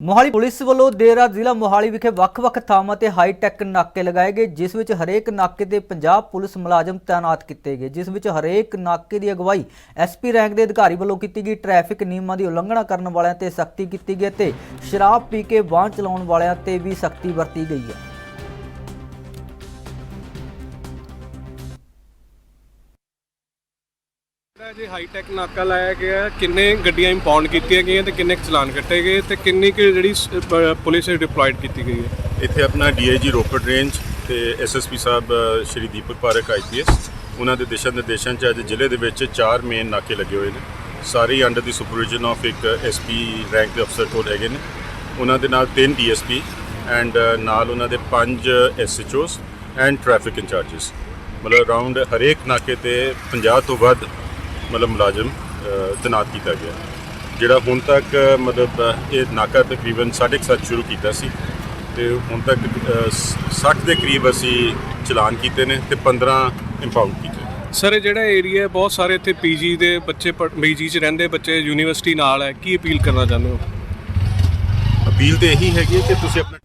Mohali police ਵੱਲੋਂ ਦੇਰ ਰਾਤ ਜ਼ਿਲ੍ਹਾ ਮੋਹਾਲੀ ਵਿਖੇ ਵੱਖ-ਵੱਖ ਥਾਵਾਂ ਤੇ ਹਾਈ-ਟੈਕ ਨਾਕੇ ਲਗਾਏ ਗਏ, ਜਿਸ ਵਿੱਚ ਹਰੇਕ ਨਾਕੇ ਤੇ ਪੰਜਾਬ ਪੁਲਿਸ ਮੁਲਾਜ਼ਮ ਤਾਇਨਾਤ ਕੀਤੇ ਗਏ, ਜਿਸ ਵਿੱਚ ਹਰੇਕ ਨਾਕੇ ਦੀ ਅਗਵਾਈ ਐਸਪੀ ਰੈਂਕ ਦੇ ਅਧਿਕਾਰੀ ਵੱਲੋਂ ਕੀਤੀ ਗਈ ਟ੍ਰੈਫਿਕ ਨਿਯਮਾਂ ਦੀ ਉਲੰਘਣਾ ਕਰਨ ਵਾਲਿਆਂ ਤੇ ਸਖਤੀ ਕੀਤੀ ਗਈ ਤੇ ਸ਼ਰਾਬ ਪੀ ਕੇ ਵਾਹਨ ਚਲਾਉਣ ਵਾਲਿਆਂ ਤੇ ਵੀ ਸਖਤੀ ਵਰਤੀ ਗਈ ਹੈ। ਜਿਹੜਾ ਜੀ ਹਾਈ ਟੈਕ ਨਾਕਾ ਲਾਇਆ ਗਿਆ ਕਿੰਨੇ ਗੱਡੀਆਂ ਇੰਪਾਊਂਡ ਕੀਤੀਆਂ ਗਈਆਂ ਤੇ ਕਿੰਨੇ ਕੁ ਚਲਾਨ ਕੱਟੇ ਗਏ ਤੇ ਕਿੰਨੀ ਕੁ ਜਿਹੜੀ ਪੁਲਿਸ ਡਿਪਲੋਇਡ ਕੀਤੀ ਗਈ ਹੈ? ਇੱਥੇ ਆਪਣਾ ਡੀਆਈਜੀ ਰੋਪੜ ਰੇਂਜ ਤੇ ਐਸਐਸਪੀ ਸਾਹਿਬ ਸ਼੍ਰੀ ਦੀਪਕ ਪਾਰਕ ਆਈਪੀਐਸ ਉਹਨਾਂ ਦੇ ਦਿਸ਼ਾ ਨਿਰਦੇਸ਼ਾਂ 'ਚ ਅੱਜ ਜ਼ਿਲ੍ਹੇ ਦੇ ਵਿੱਚ ਚਾਰ ਮੇਨ ਨਾਕੇ ਲੱਗੇ ਹੋਏ ਨੇ। ਸਾਰੇ ਅੰਡਰ ਦੀ ਸੁਪਰਵਿਜ਼ਨ ਆਫ ਇੱਕ ਐਸਪੀ ਰੈਂਕ ਦੇ ਅਫਸਰ ਕੋਲ ਹੈਗੇ ਨੇ। ਉਹਨਾਂ ਦੇ ਨਾਲ ਤਿੰਨ ਡੀਐਸਪੀ ਐਂਡ ਨਾਲ ਉਹਨਾਂ ਦੇ ਪੰਜ ਐਸਐਚਓਸ ਐਂਡ ਟ੍ਰੈਫਿਕ ਇੰਚਾਰਜਸ ਮਤਲਬ ਅਰਾਊਂਡ ਹਰੇਕ ਨਾਕੇ ਤੇ 50 ਤੋਂ ਵੱਧ ਮਤਲਬ ਮੁਲਾਜ਼ਮ ਤੈਨਾਤ ਕੀਤਾ ਗਿਆ। ਜਿਹੜਾ ਹੁਣ ਤੱਕ ਮਤਲਬ ਇਹ ਨਾਕਾ ਤਕਰੀਬਨ 7:30 ਸ਼ੁਰੂ ਕੀਤਾ ਸੀ ਤੇ ਹੁਣ ਤੱਕ ਅ, ਸ- 60 ਦੇ ਕਰੀਬ ਅਸੀਂ ਚਲਾਨ ਕੀਤੇ ਨੇ ਤੇ 15 ਇੰਪਾਊਂਡ ਕੀਤੇ ਸਰ ਇਹ ਜਿਹੜਾ ਏਰੀਆ ਹੈ ਬਹੁਤ ਸਾਰੇ ਇੱਥੇ ਪੀਜੀ ਦੇ ਬੱਚੇ ਪੀਜੀ 'ਚ ਰਹਿੰਦੇ ਬੱਚੇ ਯੂਨੀਵਰਸਿਟੀ ਨਾਲ ਹੈ। ਕੀ ਅਪੀਲ ਕਰਨਾ ਚਾਹੁੰਦੇ ਹੋ? ਅਪੀਲ ਤੇ ਇਹੀ ਹੈਗੀ ਹੈ ਕਿ ਤੁਸੀਂ ਆਪਣਾ